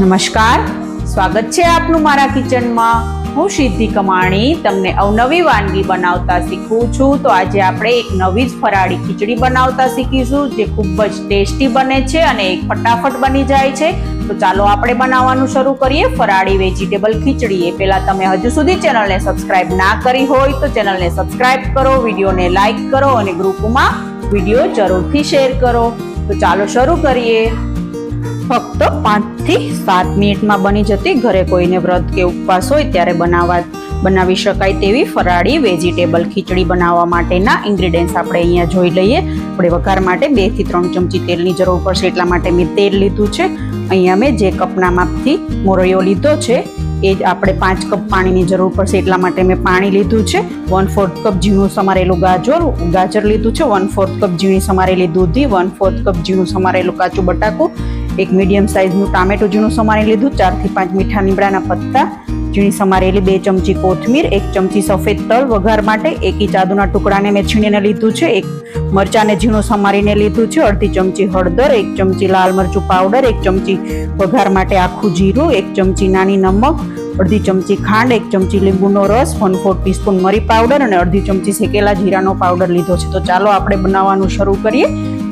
નમસ્કાર. સ્વાગત છે આપનું મારા કિચનમાં. હું સિદ્ધિ કમાણી. તમને અવનવી વાનગી બનાવતા શીખું છું. તો આજે આપણે એક નવી જ ફરાળી ખીચડી બનાવતા શીખીશું, જે ખૂબ જ ટેસ્ટી બને છે અને એક ફટાફટ બની જાય છે. તો ચાલો આપણે બનાવવાનું શરૂ કરીએ. ફરાળી વેજીટેબલ ખીચડી. એ પહેલાં તમે હજુ સુધી ચેનલને સબસ્ક્રાઇબ ના કરી હોય તો ચેનલને સબસ્ક્રાઇબ કરો, વિડીયોને લાઇક કરો અને ગ્રુપમાં વીડિયો જરૂરથી શેર કરો. તો ચાલો શરૂ કરીએ. ફક્ત પાંચથી સાત મિનિટમાં બની જતી ઘરે કોઈને વ્રત કે ઉપવાસ હોય ત્યારે બનાવવા બનાવી શકાય તેવી ફરાળી વેજીટેબલ ખીચડી બનાવવા માટેના ઇન્ગ્રીડિયન્ટ્સ આપણે અહીંયા જોઈ લઈએ. આપણે વઘાર માટે બેથી ત્રણ ચમચી તેલની જરૂર પડશે, એટલા માટે મેં તેલ લીધું છે. અહીંયા મેં જે કપના માપથી મોરૈયો લીધો છે, એ જ આપણે પાંચ કપ પાણીની જરૂર પડશે, એટલા માટે મેં પાણી લીધું છે. વન ફોર્થ કપ ઝીણું સમારેલું ગાજર ગાજર લીધું છે વન ફોર્થ કપ ઝીણી સમારેલી દૂધી વન ફોર્થ કપ ઝીણું સમારેલું કાચું બટાકું એક મીડિયમ સાઇઝનું ટામેટું ઝીણું સમારી લીધું, ચારથી પાંચ મીઠા લીમડાના પત્તા, ઝીણી સમારેલી બે ચમચી કોથમીર, એક ચમચી સફેદ તલ વઘાર માટે, એક ઇંચ આદુના ટુકડાને મેં છીણીને લીધું છે, એક મરચાને ઝીણું સમારીને લીધું છે, અડધી ચમચી હળદર, એક ચમચી લાલ મરચું પાવડર, એક ચમચી વઘાર માટે આખું જીરું, એક ચમચી નાની નમક, અડધી ચમચી ખાંડ, એક ચમચી લીંબુનો રસ વન ફોર ટીસ્પૂન મરી પાવડર અને અડધી ચમચી શેકેલા જીરાનો પાવડર લીધો છે. તો ચાલો આપણે બનાવવાનું શરૂ કરીએ.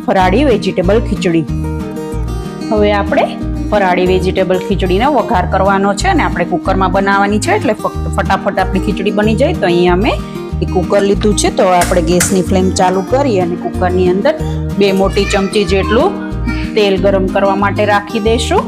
ફરાળી વેજીટેબલ ખીચડી. હવે આપણે ફરાળી વેજીટેબલ ખીચડીનો વઘાર કરવાનો છે અને આપણે કુકરમાં બનાવવાની છે એટલે ફક્ત ફટાફટ આપણી ખીચડી બની જાય તો અહીંયા અમે એ કુકર લીધું છે. તો આપણે ગેસની ફ્લેમ ચાલુ કરી અને કુકરની અંદર બે મોટી ચમચી જેટલું તેલ ગરમ કરવા માટે રાખી દઈશું.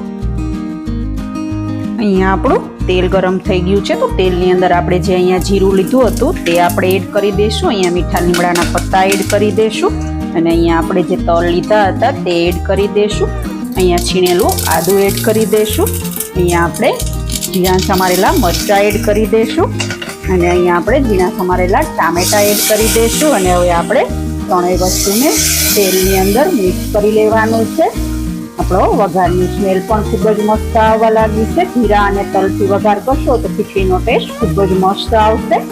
અહીંયા આપણું તેલ ગરમ થઈ ગયું છે તો તેલની અંદર આપણે જે અહીંયા જીરું લીધું હતું તે આપણે એડ કરી દઈશું. અહીંયા મીઠા લીમડાના પત્તા એડ કરી દઈશું અને અહીંયા આપણે જે તલ લીધા હતા તે એડ કરી દઈશું. અહીંયા છીણેલું આદું એડ કરી દઈશું. અહીંયા આપણે ઝીણા સમારેલા મરચાં એડ કરી દઈશું. અને અહીંયા આપણે ઝીણા સમારેલા ટામેટાં એડ કરી દઈશું. અને હવે આપણે ત્રણેય વસ્તુને તેલની અંદર મિક્સ કરી લેવાનું છે. આપણો વઘારની સ્મેલ પણ ખૂબ જ મસ્ત આવવા લાગી છે. જીરા અને તલથી વઘાર કરશો તો ખીચડીનો ટેસ્ટ ખૂબ જ મસ્ત આવશે.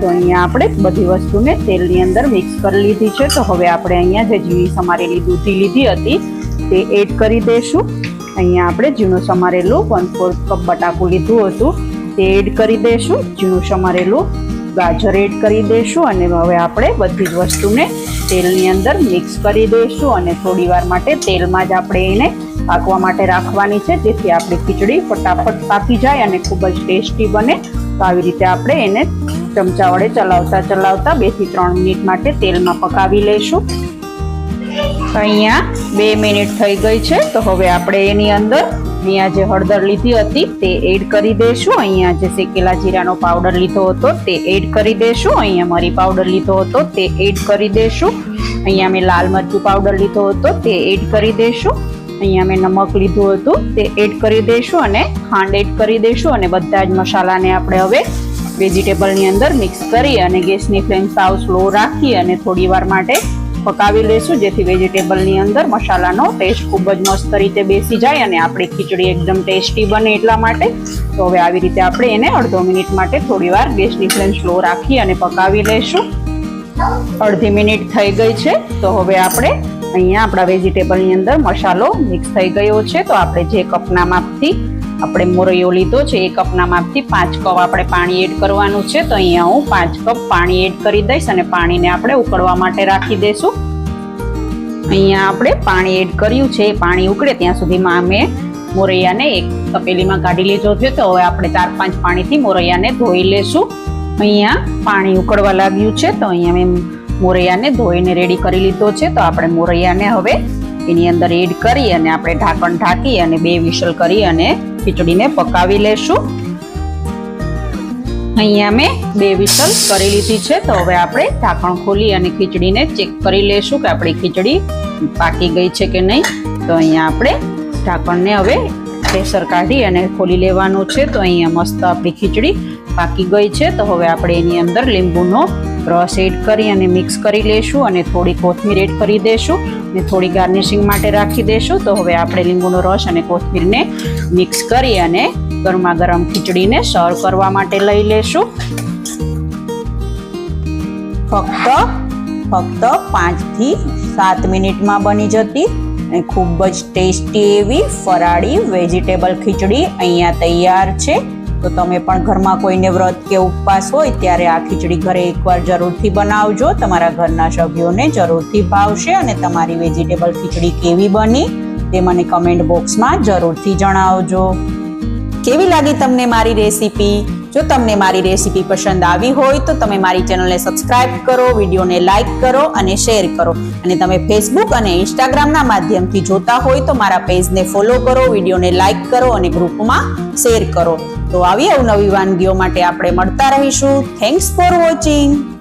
તો અહીંયા આપણે બધી વસ્તુને તેલની અંદર મિક્સ કરી લીધી છે. તો હવે આપણે અહીંયા જે ઝીણી સમારેલી દૂધી લીધી હતી તે એડ કરી દઈશું અહીંયા આપણે ઝીણું સમારેલું વન ફોર્થ કપ બટાકું લીધું હતું. તે એડ કરી દઈશું ઝીણું સમારેલું ગાજર એડ કરી દઈશું અને હવે આપણે બધી જ વસ્તુને તેલની અંદર મિક્સ કરી દઈશું અને થોડી વાર માટે તેલમાં જ આપણે એને પાકવા માટે રાખવાની છે. જેથી આપણી ખીચડી ફટાફટ પાકી જાય અને ખૂબ જ ટેસ્ટી બને. તો આવી રીતે આપણે એને ચમચા વડે ચલાવતા ચલાવતા બેથી ત્રણ મિનિટ માટે તેલમાં પકાવી લઈશું અહીંયા બે મિનિટ થઈ ગઈ છે. તો હવે આપણે એની અંદર અહીંયા જે હળદર લીધી હતી તે એડ કરી દઈશું અહીંયા જે શેકેલા જીરાનો પાવડર લીધો હતો તે એડ કરી દઈશું અહીંયા મરી પાવડર લીધો હતો તે એડ કરી દઈશું અહીંયા મેં લાલ મરચું પાવડર લીધો હતો તે એડ કરી દઈશું અહીંયા મેં નમક લીધું હતું તે એડ કરી દઈશું અને ખાંડ એડ કરી દઈશું અને બધા જ મસાલાને આપણે હવે વેજીટેબલની અંદર મિક્સ કરી અને ગેસની ફ્લેમ સાવ સ્લો રાખી અને થોડી માટે પકાવી લઈશું, જેથી વેજીટેબલની અંદર મસાલાનો ટેસ્ટ ખૂબ જ મસ્ત રીતે બેસી જાય અને આપણી ખીચડી એકદમ ટેસ્ટી બને એટલા માટે. તો હવે આવી રીતે આપણે એને અડધો મિનિટ માટે થોડી વાર ગેસની ફ્લેમ સ્લો રાખી અને પકાવી લઈશું. અડધી મિનિટ થઈ ગઈ છે, તો હવે આપણે અહીંયા આપણા વેજીટેબલની અંદર મસાલો મિક્સ થઈ ગયો છે. તો આપણે જે કપના માપથી આપણે મોરૈયો લીધો છે એ કપના માપથી પાંચ કપ આપણે પાણી એડ કરવાનું છે, તો અહીંયા હું પાંચ કપ પાણી એડ કરી દઈશ અને પાણીને આપણે ઉકળવા માટે રાખી દઈશું. અહીંયા આપણે પાણી એડ કર્યું છે, પાણી ઉકળે ત્યાં સુધીમાં અમે મોરૈયાને એક તપેલીમાં કાઢી લીધો છે, તો હવે આપણે ચાર પાંચ પાણીથી મોરૈયાને ધોઈ લેશું. અહીંયા પાણી ઉકળવા લાગ્યું છે, તો અહીંયા મેં મોરૈયાને ધોઈને રેડી કરી લીધો છે, તો આપણે મોરૈયાને હવે એની અંદર એડ કરી અને આપણે ઢાંકણ ઢાંકી અને બે વિશલ કરી અને ખીચડીને પકાવી લેશું. અહીંયા મેં બે વિસલ કરી લીધી છે, તો હવે આપણે ઢાંકણ ખોલી અને ખીચડીને ચેક કરી લેશું કે આપણી ખીચડી પાકી ગઈ છે કે નહીં. તો અહીંયા આપણે ઢાંકણને હવે પ્રેશર કાઢી અને ખોલી લેવાનું છે, તો અહીંયા મસ્ત આપણી ખીચડી પાકી ગઈ છે. તો હવે આપણે એની અંદર લીંબુનો રસ એડ કરી અને મિક્સ કરી લેશું અને થોડી કોથમીર એડ કરી દેશું. ને થોડી ગાર્નિશિંગ માટે રાખી દેશું. તો હવે આપણે લીંબુનો રસ અને કોથમીરને મિક્સ કરી અને ગરમા ગરમ ખીચડીને સર્વ કરવા માટે લઈ લેશું. ફક્ત ફક્ત પાંચથી સાત મિનિટમાં બની જતી અને ખૂબ જ ટેસ્ટી એવી ફરાળી વેજીટેબલ ખીચડી અહીંયા તૈયાર છે. તો તમે પણ ઘરમાં કોઈને વ્રત કે ઉપવાસ હોય ત્યારે આ ખીચડી ઘરે એકવાર જરૂરથી બનાવજો. તમારા ઘરના સભ્યોને જરૂરથી ભાવશે અને તમારી વેજીટેબલ ખીચડી કેવી બની તે મને કમેન્ટ બોક્સમાં જરૂરથી જણાવજો. કેવી લાગી તમને મારી રેસીપી? જો તમને મારી રેસીપી પસંદ આવી હોય તો તમે મારી ચેનલને સબસ્ક્રાઇબ કરો, વિડીયોને લાઇક કરો અને શેર કરો. અને તમે ફેસબુક અને ઇન્સ્ટાગ્રામના માધ્યમથી જોતા હોય તો મારા પેજને ફોલો કરો, વિડીયોને લાઇક કરો અને ગ્રુપમાં શેર કરો. તો આવી અવનવી વાનગીઓ માટે આપણે મળતા રહીશું. Thanks for watching